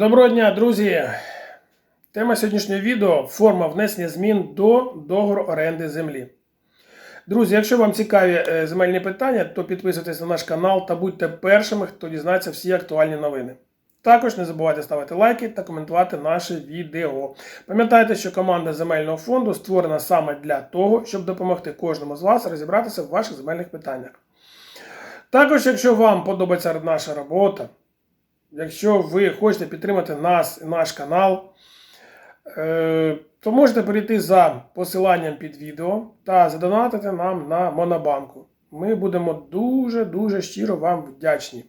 Доброго дня, друзі! Тема сьогоднішнього відео форма внесення змін до договору оренди землі. Друзі, якщо вам цікаві е, земельні питання, то підписуйтесь на наш канал та будьте першими, хто дізнається всі актуальні новини. Також не забувайте ставити лайки та коментувати наше відео. Пам'ятайте, що команда земельного фонду створена саме для того, щоб допомогти кожному з вас розібратися в ваших земельних питаннях. Також, якщо вам подобається наша робота, Якщо ви хочете підтримати нас і наш канал, е, то можете перейти за посиланням під відео та задонатити нам на Монобанку. Ми будемо дуже-дуже щиро вам вдячні.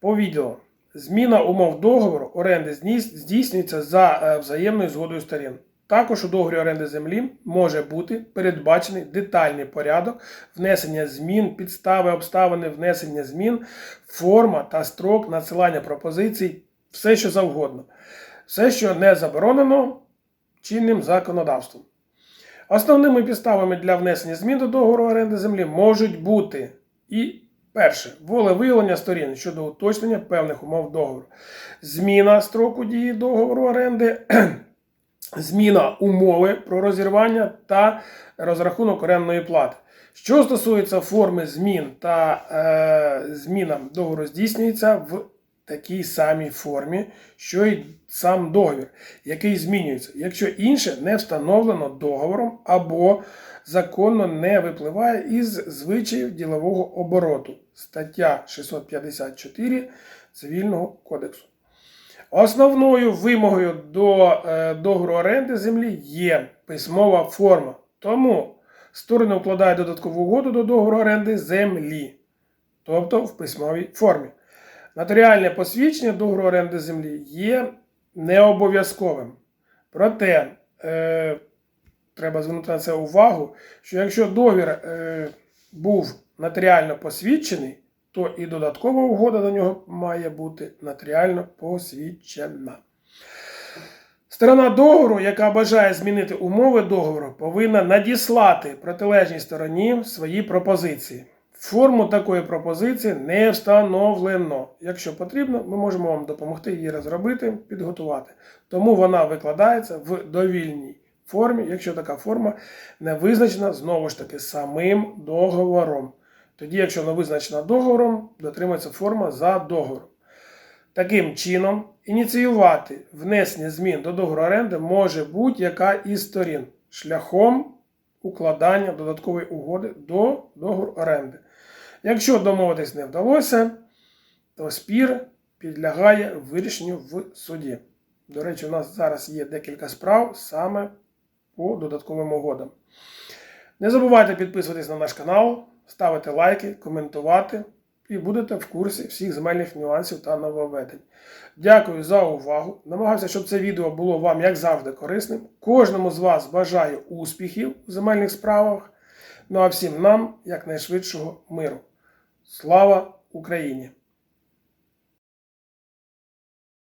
По відео. Зміна умов договору оренди здійснюється за е, взаємною згодою сторін. Також у договорі оренди землі може бути передбачений детальний порядок внесення змін, підстави, обставини внесення змін, форма та строк надсилання пропозицій, все що завгодно. Все, що не заборонено чинним законодавством. Основними підставами для внесення змін до договору оренди землі можуть бути і перше волевиявлення сторін щодо уточнення певних умов договору, зміна строку дії договору оренди, зміна умови про розірвання та розрахунок орендної плати. Що стосується форми змін та е, зміна договору здійснюється в такій самій формі, що й сам договір, який змінюється, якщо інше не встановлено договором або законно не випливає із звичаїв ділового обороту. Стаття 654 Цивільного кодексу. Основною вимогою до е, договору оренди землі є письмова форма. Тому сторони укладають додаткову угоду до договору оренди землі, тобто в письмовій формі. Нотаріальне посвідчення договору оренди землі є необов'язковим. Проте е, треба звернути на це увагу, що якщо договір е, був нотаріально посвідчений, то і додаткова угода до нього має бути нотаріально посвідчена. Сторона договору, яка бажає змінити умови договору, повинна надіслати протилежній стороні свої пропозиції. Форму такої пропозиції не встановлено. Якщо потрібно, ми можемо вам допомогти її розробити, підготувати. Тому вона викладається в довільній формі, якщо така форма не визначена знову ж таки самим договором. Тоді, якщо не визначена договором, дотримується форма за договором. Таким чином, ініціювати внесення змін до договору оренди може будь-яка із сторін шляхом укладання додаткової угоди до договору оренди. Якщо домовитись не вдалося, то спір підлягає вирішенню в суді. До речі, у нас зараз є декілька справ саме по додатковим угодам. Не забувайте підписуватись на наш канал, ставити лайки, коментувати і будете в курсі всіх земельних нюансів та нововведень. Дякую за увагу. Намагався, щоб це відео було вам, як завжди, корисним. Кожному з вас бажаю успіхів у земельних справах. Ну а всім нам якнайшвидшого миру. Слава Україні!